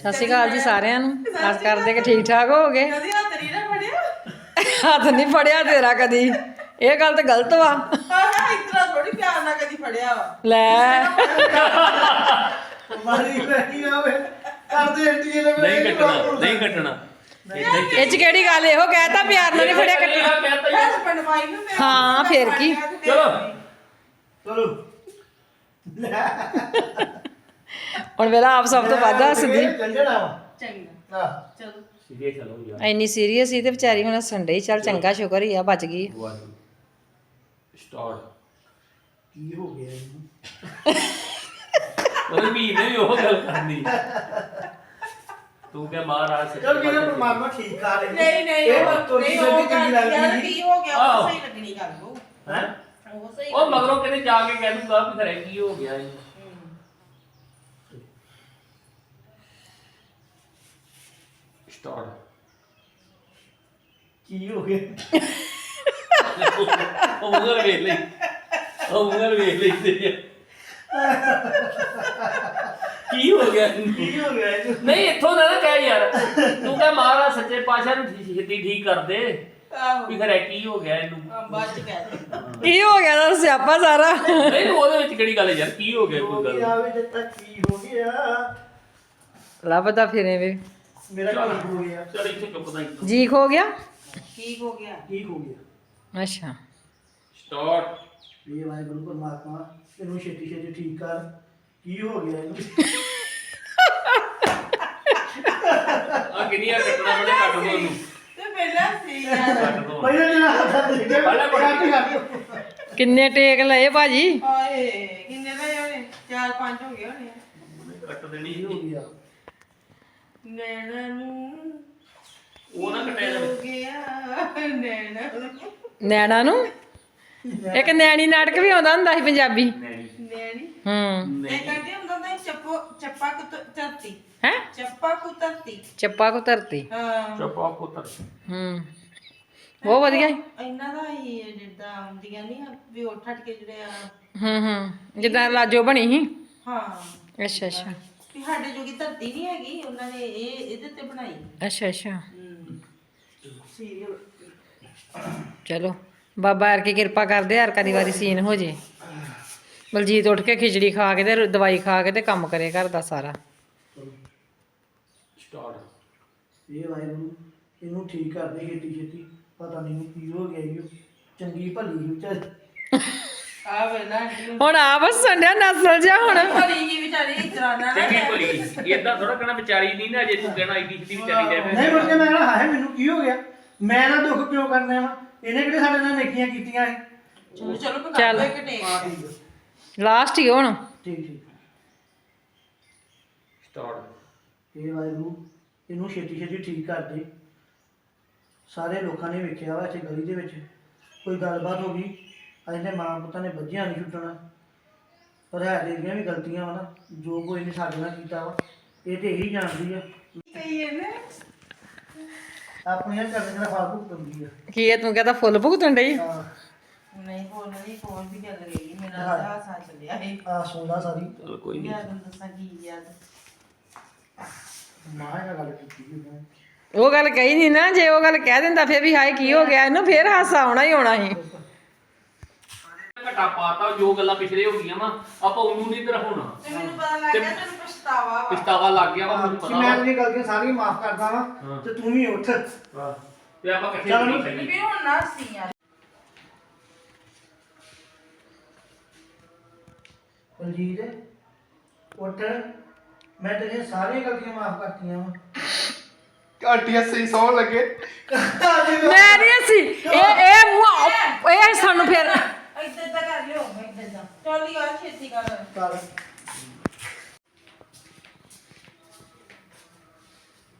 ਸਤਿ ਸ਼੍ਰੀ ਅਕਾਲ ਜੀ ਸਾਰਿਆਂ ਨੂੰ। ਆਸ ਕਰਦੇ ਕਿ ਠੀਕ ਠਾਕ ਹੋਗੇ ਕਦੀ ਹੱਥ ਨਹੀਂ ਨਾ ਫੜਿਆ? ਹੱਥ ਨਹੀਂ ਫੜਿਆ ਤੇਰਾ ਕਦੀ। ਇਹ ਗੱਲ ਤਾਂ ਗਲਤ ਵਾ। ਆਹ ਇਤਨਾ ਥੋੜੀ ਪਿਆਰ ਨਾਲ ਕਦੀ ਫੜਿਆ ਵਾ। ਲੈ। ਮਾਰੀ ਬੈਠੀ ਆਵੇ ਕਰਦੇ ਐਂਟੀ ਨੇ ਨਹੀਂ ਕੱਟਣਾ ਨਹੀਂ ਕੱਟਣਾ। ਇਹ ਚ ਕਿਹੜੀ ਗੱਲ ਇਹੋ ਕਹਿਤਾ ਪਿਆਰ ਨਾਲ ਨਹੀਂ ਫੜਿਆ ਕੱਟਣਾ। ਹਾਂ, ਫਿਰ ਕੀ? ਚਲੋ। ਚਲੋ। ਹੁਣ ਵੇਲਾ ਆਪ ਸਭ ਤੋਂ ਵੱਧ ਹੱਸਦੀ। ਕੰਜਣਾ ਚੰਗਾ। ਆ ਚਲੋ। ਸਿੱਧੇ ਚਲੋ ਯਾਰ। ਇੰਨੀ ਸੀਰੀਅਸ ਸੀ ਤੇ ਵਿਚਾਰੀ ਹੁਣ ਹੱਸਣ ਡਈ ਚੱਲ ਚੰਗਾ ਸ਼ੁਕਰ ਹੀ ਆ ਬਚ ਗਈ। ਸਟਾਰਟ ਕੀ ਹੋ ਗਿਆ ਇਹਨੂੰ? ਉਹ ਵੀ ਨਹੀਂ ਉਹ ਗੱਲ ਕਰਨੀ। ਤੂੰ ਕਹਿ ਮਹਾਰਾਜ ਸੱਚੇ ਚਲ ਕਿਹਨੇ ਪਰਮਾਤਮਾ ਠੀਕ ਕਰ ਰਹੀ ਨਹੀਂ ਨਹੀਂ ਇਹ ਉਹ ਤੋੜੀ ਨਹੀਂ ਉਹ ਗੱਲ ਯਾਰ ਕੀ ਹੋ ਗਿਆ ਉਹ ਆਹੋ। ਸਹੀ ਲੱਗਣੀ ਗੱਲ ਉਹ ਹੈ? ਉਹ ਸਹੀ ਉਹ ਮਗਰੋਂ ਕਿਤੇ ਜਾ ਕੇ ਕਹਿ ਦੂੰਗਾ ਵੀ ਘਰੇ ਕੀ ਹੋ ਗਿਆ ਇਹ ਸਟਾਰਟ ਕੀ ਹੋ ਗਿਆ? ਉਹ ਉਂਗਲ ਵੇਖ ਲਈ। ਉਹ ਉਂਗਲ ਵੇਖ ਲਈ ਤੇ। ਕੀ ਹੋ ਗਿਆ? ਇਹਨੂੰ? ਕੀ ਹੋ ਗਿਆ ਨਹੀਂ ਇੱਥੋਂ ਦਾ ਨਾ ਕਹਿ ਯਾਰ। ਤੂੰ ਕਹਿ ਮਹਾਰਾਜ ਸੱਚੇ ਪਾਤਸ਼ਾਹ ਨੂੰ ਛੇ- ਛੇਤੀ ਠੀਕ ਕਰ ਦੇ। ਆਹੋ। ਵੀ ਘਰੇ ਕੀ ਹੋ ਗਿਆ ਇਹਨੂੰ? ਹਾਂ, ਬਾਅਦ ਚ ਕਹਿ ਦੇ। ਕੀ ਹੋ ਗਿਆ ਦਾ ਸਿਆਪਾ ਸਾਰਾ? ਨਹੀਂ ਉਹਦੇ ਵਿੱਚ ਕਿਹੜੀ ਗੱਲ ਹੈ ਯਾਰ? ਕੀ ਹੋ ਗਿਆ ਕੋਈ ਗੱਲ? ਗਿਆ ਵੇ ਜਦ ਤੱਕ ਕੀ ਹੋ ਗਿਆ। ਲੱਭਦਾ ਫਿਰੇ ਵੇ ਮੇਰਾ ਕੀ ਹੋ ਗਿਆ। ਚਲ ਇੱਥੇ ਚੁੱਪਦਾ ਇੱਥੋਂ ਜੀ ਖੋ ਗਿਆ? ਠੀਕ ਹੋ ਗਿਆ। ਕੀ ਹੋ ਗਿਆ। ਅੱਛਾ। ਸਟਾਰਟ ਇਹ ਵਾਹਿਗੁਰੂ ਪਰਮਾਤਮਾ ਇਹਨੂੰ ਛੇਤੀ ਛੇਤੀ ਠੀਕ ਕਰ। ਕੀ ਹੋ ਗਿਆ ਇਹਨੂੰ? ਆ ਕਿੰਨੀਆਂ ਕੱਟਣਾ ਬੜੇ ਕੱਟ ਦੋ ਉਹਨੂੰ ਤੇ ਪਹਿਲਾਂ ਸੀ ਯਾਰ। ਕੱਟ ਦੋ। ਪਹਿਲਾਂ ਜਿਹੜਾ ਹੱਥ ਦੇ ਕੇ ਪਹਿਲਾਂ ਬੜਾ ਕਰ ਕਿੰਨੇ ਟੇਕ ਲਏ ਭਾਜੀ? ਆਏ ਕਿੰਨੇ ਦਾ ਹੋਣੇ? ਚਾਰ ਪੰਜ ਹੋ ਗਏ ਹੋਣੇ। ਕੱਟ ਦੇਣੀ ਕੀ ਹੋ ਗਿਆ? ਨੈਣਾ ਨੂੰ ਉਹ ਨਾ ਕੱਟਿਆ ਹੋ ਜਾਵੇ ਗਿਆ ਨੈਣਾ। ਨੂੰ ਨੈਣਾ ਨੂੰ? ਇੱਕ ਨੈਣੀ ਨਾਟਕ ਵੀ ਆਉਂਦਾ ਹੁੰਦਾ ਸੀ ਪੰਜਾਬੀ। ਨਹੀਂ ਨੈਣੀ? ਹੂੰ। ਇਹ ਕਹਿੰਦੇ ਹੁੰਦਾ ਤਾਂ ਚੱਪੋ ਚੱਪਾ ਕੁ ਧ- ਧਰਤੀ। ਹੈ? ਚੱਪਾ ਕੁ ਧਰਤੀ ਚੱਪਾ ਕੋ ਧਰਤੀ ਹਾਂ। ਚੁੱਪ ਪੁੱਤਰ ਹੂੰ। ਬਹੁਤ ਵਧੀਆ। ਇਹਨਾਂ ਦਾ ਹੀ ਜਿੱਦਾਂ ਆਉਂਦੀਆਂ ਨਹੀਂ ਵੀ ਉੱਠ ਉੱਠ ਕੇ ਜਿਹੜੇ ਆ। ਹੂੰ ਹੂੰ। ਜਿੱਦਾਂ ਲਾਜੋ ਬਣੀ ਸੀ। ਹਾਂ। ਅੱਛਾ ਅੱਛਾ। ਵੀ ਸਾਡੇ ਜੋਗੀ ਧਰਤੀ ਨਹੀਂ ਹੈਗੀ ਉਹਨਾਂ ਨੇ ਇਹ ਇਹਦੇ ਤੇ ਬਣਾਈ। ਅੱਛਾ ਅੱਛਾ। ਸੀਰੀਅਲ ਚਲੋ ਬਾਬਾ ਹਰ ਕੀ ਕਿਰਪਾ ਕਰਦੇ ਹਰ ਕਦੀ ਵਾਰੀ ਸੀਨ ਹੋ ਜੇ। ਬਲਜੀਤ ਉੱਠ ਕੇ ਖਿਚੜੀ ਖਾ ਕੇ ਤੇ ਦਵਾਈ ਖਾ ਕੇ ਤੇ ਕੰਮ ਕਰੇ ਘਰ ਦਾ ਸਾਰਾ। ਸਟਾਰਟ ਇਹ ਵਾਹਿਗੁਰੂ ਇਹਨੂੰ ਠੀਕ ਕਰ ਦੇ ਛੇਤੀ ਛੇਤੀ ਪਤਾ ਨਹੀਂ ਕੀ ਹੋ ਗਿਆ ਇਹ ਚੰਗੀ ਭਲੀ ਸੀ ਵਿਚਾਰੀ ਆ ਹੁਣ ਆਪ ਸੰਡਿਆ ਨਸਲ ਜਾ ਹੁਣ। ਭਲੀ ਜੀ ਵਿਚਾਰੀ ਇਤਰਾਨਾ ਨਾ ਚੰਗੀ ਭਲੀ ਇਦਾਂ ਥੋੜਾ ਕਹਿਣਾ ਵਿਚਾਰੀ ਨਹੀਂ ਨਾ ਜੇ ਤੂੰ ਕਹਿਣਾ ਐਡੀ ਸਿੱਧੀ ਵਿਚਾਰੀ ਦੇ ਨਹੀਂ ਮੁੜ ਕੇ ਮੈਂ ਨਾ ਹਾਏ ਮੈਨੂੰ ਕੀ ਹੋ ਗਿਆ? ਮੈਂ ਨਾ ਦੁੱਖ ਕਿਉਂ ਕਰਨੇ ਵਾ? ਇਹਨੇ ਕਿਹੜੇ ਸਾਡੇ ਨਾਲ ਨੇਕੀਆਂ ਕੀਤੀਆਂ ਸੀ? ਚਲੋ ਚਲੋ ਪਕਾ ਚੱਲ। ਲਓ ਇੱਕ ਟੇਕ। ਹਾਂ ਠੀਕ ਹੈ। ਲਾਸਟ ਹੀ ਹੁਣ। ਠੀਕ ਠੀਕ। ਸਟਾਰਟ ਇਹ ਵਾਹਿਗੁਰੂ ਇਹਨੂੰ ਛੇਤੀ ਛੇਤੀ ਠੀਕ ਕਰ ਦੇ। ਸਾਰੇ ਲੋਕਾਂ ਨੇ ਵੇਖਿਆ ਵਾ ਇੱਥੇ ਗਲੀ ਦੇ ਵਿੱਚ। ਕੋਈ ਗੱਲਬਾਤ ਹੋ ਗਈ? ਦੇ ਮਾਂ ਪੁੱਤਾਂ ਨੇ ਬੱਝਿਆ ਨਹੀਂ ਛੁੱਟਣਾ। ਪਰ ਹੈ ਤੇ ਇਹਦੀਆਂ ਵੀ ਗਲਤੀਆਂ ਵਾ ਨਾ ਜੋ ਕੋਈ ਨੇ ਸਾਡੇ ਨਾਲ ਕੀਤਾ ਵਾ ਇਹ ਤੇ ਇਹੀ ਜਾਣਦੀ ਆ। ਸਹੀ ਹੈ ਨਾ। ਆਪਣੀਆਂ ਕਰਨ ਦਾ ਫਲ ਭੁਗਤਦੀ ਆ। ਕੀ ਇਹ ਤੂੰ ਕਹਿੰਦਾ ਫੁੱਲ ਭੁਗਤਣ ਡਈ? ਹਾਂ, ਨਹੀਂ ਨਹੀਂ ਕੋਈ ਵੀ ਗੱਲ ਗਈ ਮੇਰਾ ਹਾਂ। ਤਾਂ ਸਾਹ ਚੱਲਿਆ ਹੈ ਆ ਸੋਨਾ ਸਾਰੀ। ਚਲ ਕੋਈ ਨਹੀਂ ਯਾਦ ਨੂੰ ਦੱਸਾਂ ਕੀ ਯਾਦ। ਮਾਂ ਨਾਲ ਗੱਲ ਕੀਤੀ ਸੀ ਉਹਨੇ। ਉਹ ਗੱਲ ਕਹੀ ਨਹੀਂ ਨਾ ਜੇ ਉਹ ਗੱਲ ਕਹਿ ਦਿੰਦਾ ਫੇਰ ਵੀ ਹਾਏ ਕੀ ਹੋ ਗਿਆ? ਇਹਨੂੰ ਫੇਰ ਹਾਸਾ ਆਉਣਾ ਹੀ ਆਉਣਾ ਸੀ। ਘਟਾ ਪਾਤਾ ਜੋ ਗੱਲਾਂ ਪਿਛਲੇ ਹੋ ਗਈਆਂ ਵਾ ਆਪਾਂ ਉਹਨੂੰ ਨਹੀਂ ਤੇ ਮੈਨੂੰ ਪਤਾ ਲੱਗ ਗਿਆ ਤੈਨੂੰ ਪਛਤਾਵਾ ਵਾ। ਪਛਤਾਵਾ ਲੱਗ ਗਿਆ ਵਾ ਮੈਨੂੰ ਕਿ ਪਤਾ ਮੈਂ ਵਾ। ਗਲਤੀਆਂ ਸਾਰੀਆਂ ਮਾਫ ਕਰਦਾ ਹਾਂ। ਵਾਂ ਤੇ ਤੂੰ ਵੀ ਉੱਠ। ਤੇ ਆਪਾਂ ਇਕੱਠੇ ਚੱਲ ਨਹੀਂ ਵੀ ਹੁਣ ਨਾ ਸੀ ਯਾਰ ਬਲਜੀਤ ਉੱਠ। ਮੈਂ ਤੇਰੀਆਂ ਸਾਰੀਆਂ ਗਲਤੀਆਂ ਮਾਫ ਕਰਤੀਆਂ ਵਾ। ਘੰਟੀਆਂ ਸਹੀ ਸੌਣ ਲੱਗੇ। ਮੈਂ ਨਹੀਂ ਹੱਸੀ। ਇਹ ਇਹ ਮੂੰਹ ਇਹ ਸਾਨੂੰ ਫੇਰ ਇੱਦਾਂ ਤਾਂ ਕਰ ਲਿਓ ਇੱਦਾਂ ਦਾ ਚੱਲ ਯਾਰ ਛੇਤੀ ਕਰ ਕਰ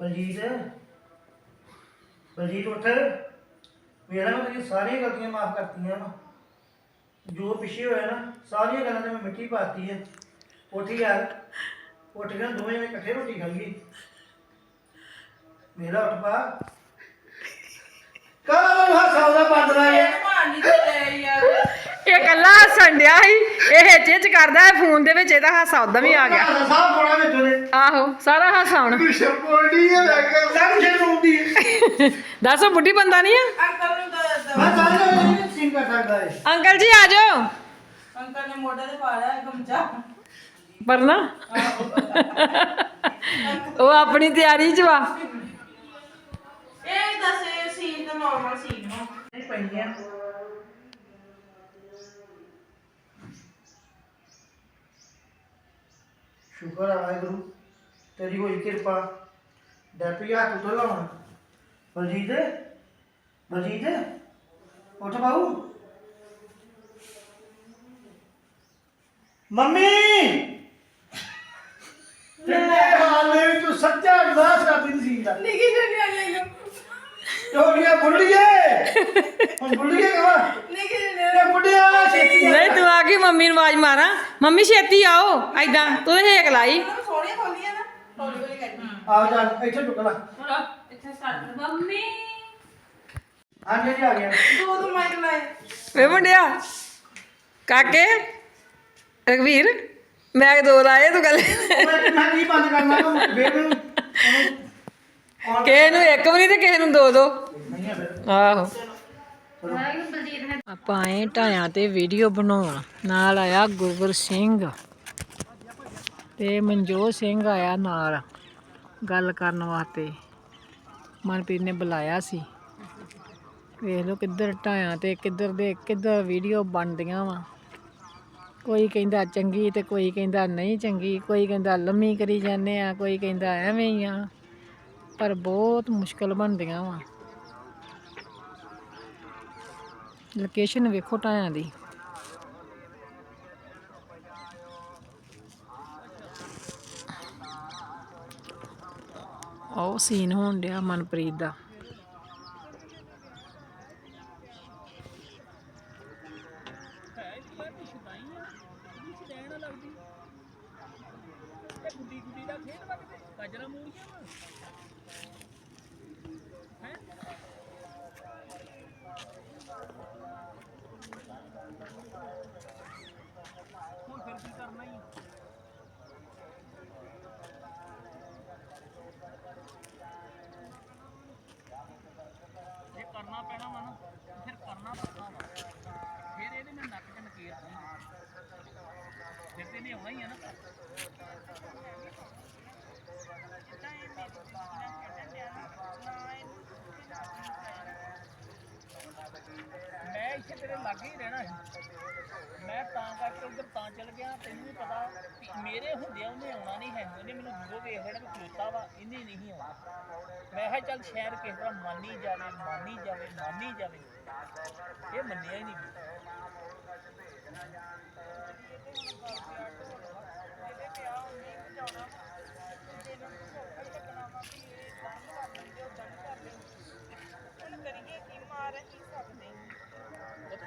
ਬਲਜੀਤ ਬਲਜੀਤ ਉੱਠ। ਮੇਰਾ ਮੈਂ ਤੇਰੀਆਂ ਸਾਰੀਆਂ ਗਲਤੀਆਂ ਮਾਫ ਕਰਤੀਆਂ ਵਾ। ਜੋ ਪਿੱਛੇ ਹੋਇਆ ਨਾ ਸਾਰੀਆਂ ਗੱਲਾਂ ਤੇ ਮੈਂ ਮਿੱਟੀ ਪਾਤੀ ਹੈ ਉੱਠ ਯਾਰ। ਉੱਠ ਕੇ ਨਾ ਦੋਵੇਂ ਜਣੇ ਇਕੱਠੇ ਰੋਟੀ ਖਾਈਏ ਮੇਰਾ ਉੱਠ ਪਾ। ਕਾਹ ਨੂੰ ਹੱਸਾ ਉਹਦਾ ਬੰਦਰਾ ਹੈ ਇਹ ਮਾਰਨੀ ਤੇ ਲੈ ਯਾਰ। ਇਹ ਕੱਲਾ ਹੱਸਣ ਡਿਆ ਸੀ। ਇਹ ਹਿੱਚ ਹਿੱਚ ਕਰਦਾ ਫੋਨ ਦੇ ਵਿੱਚ ਇਹਦਾ ਹਾਸਾ ਉਦਾਂ ਵੀ ਆ ਗਿਆ। ਸਾਹ ਹੋਣਾ ਵਿੱਚ ਉਹਦੇ ਆਹੋ ਸਾਰਾ ਹਾਸਾ ਹੈ ਲੈ ਕੇ ਜੇ ਰੋਂਦੀ ਹੈ ਦੱਸੋ ਬੁੱਢੀ ਬੰਦਾ ਨਹੀਂ ਆ? ਅੰਕਲ ਨੂੰ ਨਹੀਂ ਕਰ ਸਕਦਾ ਹੈ ਜੀ ਆ ਜਾਓ। ਅੰਕਲ ਨੇ ਮੋਢੇ ਤੇ ਪਾ ਲਿਆ ਗਮਜਾ ਪਰ ਨਾ ਉਹ ਆਪਣੀ ਤਿਆਰੀ ਚ ਵਾ। ਇਹ ਦੱਸੇ ਸੀਨ ਤਾਂ ਨਾਰਮਲ ਸੀਨ ਹੋ ਨਹੀਂ ਸ਼ੁਕਰ ਆ ਵਾਹਿਗੁਰੂ ਤੇਰੀ ਹੋਈ ਕਿਰਪਾ ਡੈਪੀ ਹੱਥ ਤੋਂ ਲਾਉਣ ਬਲਜੀਤ ਬਲਜੀਤ ਉੱਠ ਬਾਊ ਮੰਮੀ ਕਿੰਨੇ ਹਾਲੇ ਵੀ ਤੂੰ ਸੱਚਾ ਵਿਸ਼ਵਾਸ ਕਰਦੀ ਸੀ ਦਾ ਨਿੱਕੀ ਜਿਹੀ ਆਈ ਹੈ ਟੋਲੀਆਂ ਬੁੱਢੀਏ ਹੁਣ ਬੁੱਢੀਏ ਕਹਾਂ? ਨਿੱਕੀ ਜਿਹੀ ਇਹ ਬੁੱਢਿਆ ਛੇਤੀ ਆ ਨਹੀਂ ਤੂੰ ਆ ਕੇ ਮੰਮੀ ਨੂੰ ਆਵਾਜ਼ ਮਾਰਾਂ। ਮੰਮੀ ਛੇਤੀ ਆਓ ਐਦਾਂ ਤੂੰ ਹੇਕ ਲਾਈ। ਸੋਹਣੀਆਂ ਖੋਲੀਆਂ ਨਾ ਹੌਲੀ ਹੌਲੀ ਕਰਨੀ ਆ ਜਾ ਇੱਥੇ ਟੁਕ ਲਾ। ਇੱਥੇ ਸਟਾਰਟ ਮੰਮੀ। ਹਾਂਜੀ ਜੀ ਆ ਗਿਆ ਦੋ ਦੋ ਮਾਈਕ ਲਾਏ। ਵੇ ਮੁੰਡਿਆ। ਕਾਕੇ ਰਗਵੀਰ ਮੈਂ ਦੋ ਲਾਏ ਤੂੰ ਗੱਲ ਮੈਂ ਕੀ ਬੰਦ ਕਰਨਾ ਤੂੰ? ਮੈਨੂੰ ਕਿਸੇ ਨੂੰ ਇੱਕ ਵੀ ਨਹੀਂ ਤੇ ਕਿਸੇ ਨੂੰ ਦੋ ਦੋ। ਆਹੋ। ਆਪਾਂ ਆਏ ਢਾਇਆਂ ਤੇ ਵੀਡੀਓ ਬਣਾਉਣ। ਨਾਲ ਆਇਆ ਗੁਰਗੁਰ ਸਿੰਘ ਤੇ ਮਨਜੋਤ ਸਿੰਘ ਆਇਆ ਨਾਲ ਗੱਲ ਕਰਨ ਵਾਸਤੇ। ਮਨਪ੍ਰੀਤ ਨੇ ਬੁਲਾਇਆ ਸੀ। ਵੇਖ ਲਓ ਕਿੱਧਰ ਢਾਇਆਂ ਤੇ ਕਿੱਧਰ ਦੇ ਕਿੱਧਰ ਵੀਡੀਓ ਬਣਦੀਆਂ ਵਾ। ਕੋਈ ਕਹਿੰਦਾ ਚੰਗੀ ਤੇ ਕੋਈ ਕਹਿੰਦਾ ਨਹੀਂ ਚੰਗੀ। ਕੋਈ ਕਹਿੰਦਾ ਲੰਮੀ ਕਰੀ ਜਾਂਦੇ ਆ, ਕੋਈ ਕਹਿੰਦਾ ਐਵੇਂ ਹੀ ਆ। ਪਰ ਬਹੁਤ ਮੁਸ਼ਕਲ ਬਣਦੀਆਂ ਵਾ। ਲੋਕੇਸ਼ਨ ਵੇਖੋ ਟਾਇਆਂ ਦੀ। ਉਹ ਸੀਨ ਹੋਣ ਡਿਆ ਮਨਪ੍ਰੀਤ ਦਾ। ਜੇ ਕਰਨਾ ਪੈਣਾ ਵਾ ਨਾ ਫਿਰ ਕਰਨਾ ਪੈਣਾ ਵਾ ਫਿਰ ਇਹਦੇ ਮੈਂ ਨੱਕ ਚ ਨਕੀਰ ਫਿਰ ਤੇ ਨਹੀਂ ਆਉਣਾ ਹੀ ਆ ਨਾ ਮੈਂ ਇੱਥੇ ਤੇਰੇ ਲਾਗੇ ਹੀ ਰਹਿਣਾ ਸੀ ਮੈਂ ਤਾਂ ਕਰਕੇ ਉਧਰ ਤਾਂ ਚਲ ਗਿਆ, ਤੈਨੂੰ ਵੀ ਪਤਾ ਵੀ ਮੇਰੇ ਹੁੰਦਿਆਂ ਉਹਨੇ ਆਉਣਾ ਨਹੀਂ ਹੈ। ਉਹਨੇ ਮੈਨੂੰ ਦੂਰੋਂ ਵੇਖ ਲੈਣਾ ਵੀ ਖਲੋਤਾ ਵਾ ਇਹਨੇ ਨਹੀਂ ਆਉਣਾ ਮੈਂ ਕਿਹਾ ਚੱਲ ਸ਼ਹਿਰ ਕਿਸੇ ਤਰ੍ਹਾਂ ਮੰਨ ਹੀ ਜਾਵੇ, ਮੰਨ ਹੀ ਜਾਵੇ, ਮੰਨ ਹੀ ਜਾਵੇ। ਇਹ ਮੰਨਿਆ ਹੀ ਨਹੀਂ। ਉਹ ਤਾਂ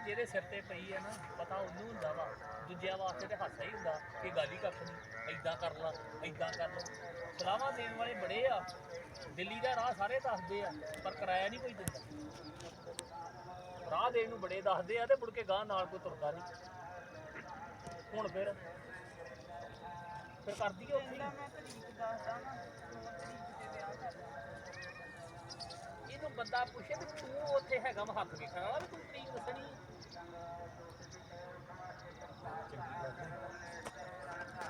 ਜਿਹਦੇ ਸਿਰ ਤੇ ਪਈ ਹੈ ਨਾ ਪਤਾ ਉਹਨੂੰ ਹੁੰਦਾ ਵਾ ਦੂਜਿਆਂ ਵਾਸਤੇ ਤੇ ਹਾਸਾ ਹੀ ਹੁੰਦਾ ਕਿ ਗੱਲ ਹੀ ਕੱਖ ਨਹੀਂ ਐਦਾਂ ਕਰ ਲਾ ਐਦਾਂ ਕਰ ਲਾ। ਸਲਾਹਾਂ ਦੇਣ ਵਾਲੇ ਬੜੇ ਆ ਦਿੱਲੀ ਦਾ ਰਾਹ ਸਾਰੇ ਦੱਸਦੇ ਆ ਪਰ ਕਿਰਾਇਆ ਨਹੀਂ ਕੋਈ ਦਿੰਦਾ। ਰਾਹ ਦੇਣ ਨੂੰ ਬੜੇ ਦੱਸਦੇ ਆ ਤੇ ਮੁੜ ਕੇ ਗਾਂ ਨਾਲ ਕੋਈ ਤੁਰਦਾ ਨਹੀਂ। ਹੁਣ ਫਿਰ ਫਿਰ ਕਰਦੀ ਆ ਹੀ। ਇਹਨੂੰ ਬੰਦਾ ਪੁੱਛੇ ਵੀ ਤੂੰ ਉੱਥੇ ਹੈਗਾ ਵਾ ਹੱਥ ਵੇਖਣ ਵਾਲਾ ਵੀ ਤੂੰ ਤਰੀਕ ਦੱਸਣੀ?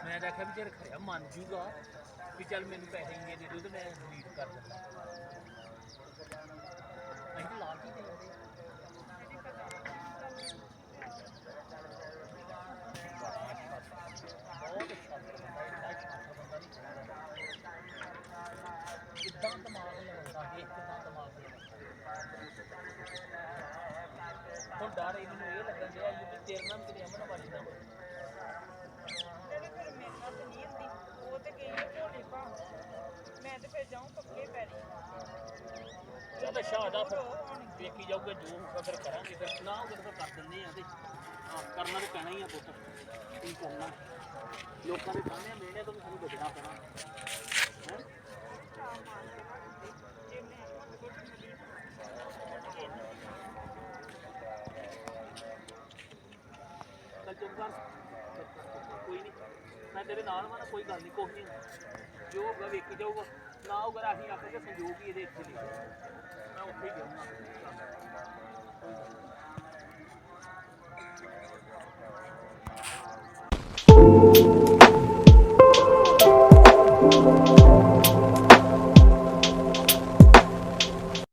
ਮੈਂ ਤਾਂ ਆਖਿਆ ਵੀ ਜੇ ਖਰਿਆ ਮੰਨ ਜੂਗਾ ਵੀ ਚੱਲ ਮੈਨੂੰ ਪੈਸੇ ਇੰਨੇ ਦੇ ਦਿਓ ਤੇ ਮੈਂ ਡਿਲੀਟ ਕਰ ਦਿੰਦਾ ਅਸੀਂ ਤਾਂ ਲਾਲਚ ਦਿੰਦੇ ਬਹੁਤ ਸ਼ਾਤਰ ਬੰਦਾ ਇੰਨਾ ਸ਼ਾਤਰ ਬੰਦਾ ਨਹੀਂ ਚਾਹੀਦਾ ਦਿਮਾਗ ਲਗਾਉਂਦਾ ਇਹ ਕਿੱਦਾਂ ਦਿਮਾਗ ਲਗਾਉਂਦਾ ਹੁਣ ਡਰ ਇਹਨੂੰ ਇਹ ਲੱਗਣ ਡਿਆ ਵੀ ਤੇਰੇ ਨਾਲ ਤੇਰੀ ਅਮਨ ਵੱਜਦਾ ਚੱਲ ਅੱਛਾ ਆਦਾ ਫਿਰ ਵੇਖੀ ਜਾਊਗਾ ਜੋ ਹੋਊਗਾ ਫਿਰ ਕਰਾਂਗੇ। ਫਿਰ ਨਾ ਹੋਊਗਾ ਤਾਂ ਫਿਰ ਕਰ ਦਿੰਦੇ ਆ ਤੇ ਕਰਨਾ ਤਾਂ ਪੈਣਾ ਹੀ ਆ ਪੁੱਤ। ਕੀ ਕਰਨਾ? ਲੋਕਾਂ ਦੇ ਸਾਹਮਣੇ ਮਿਲਣੇ ਤੋਂ ਵੀ ਸਾਨੂੰ ਬਚਣਾ ਪੈਣਾ। ਹੈਂ? ਕਰ ਕੋਈ ਨਹੀਂ ਮੈਂ ਤੇਰੇ ਨਾਲ ਵਾ ਨਾ, ਕੋਈ ਗੱਲ ਨਹੀਂ ਕੁਛ ਨਹੀਂ ਹੁੰਦਾ। ਜੋ ਹੋਊਗਾ ਵੇਖੀ ਜਾਊਗਾ। ਨਾ ਹੋਊਗਾ ਤਾਂ ਅਸੀਂ ਆਖਾਂਗੇ ਸੰਜੋਗ ਹੀ ਇਹਦੇ ਇੱਥੇ ਨਹੀਂ ਮੈਂ ਉੱਥੇ ਹੀ ਜਾਊਂਗਾ।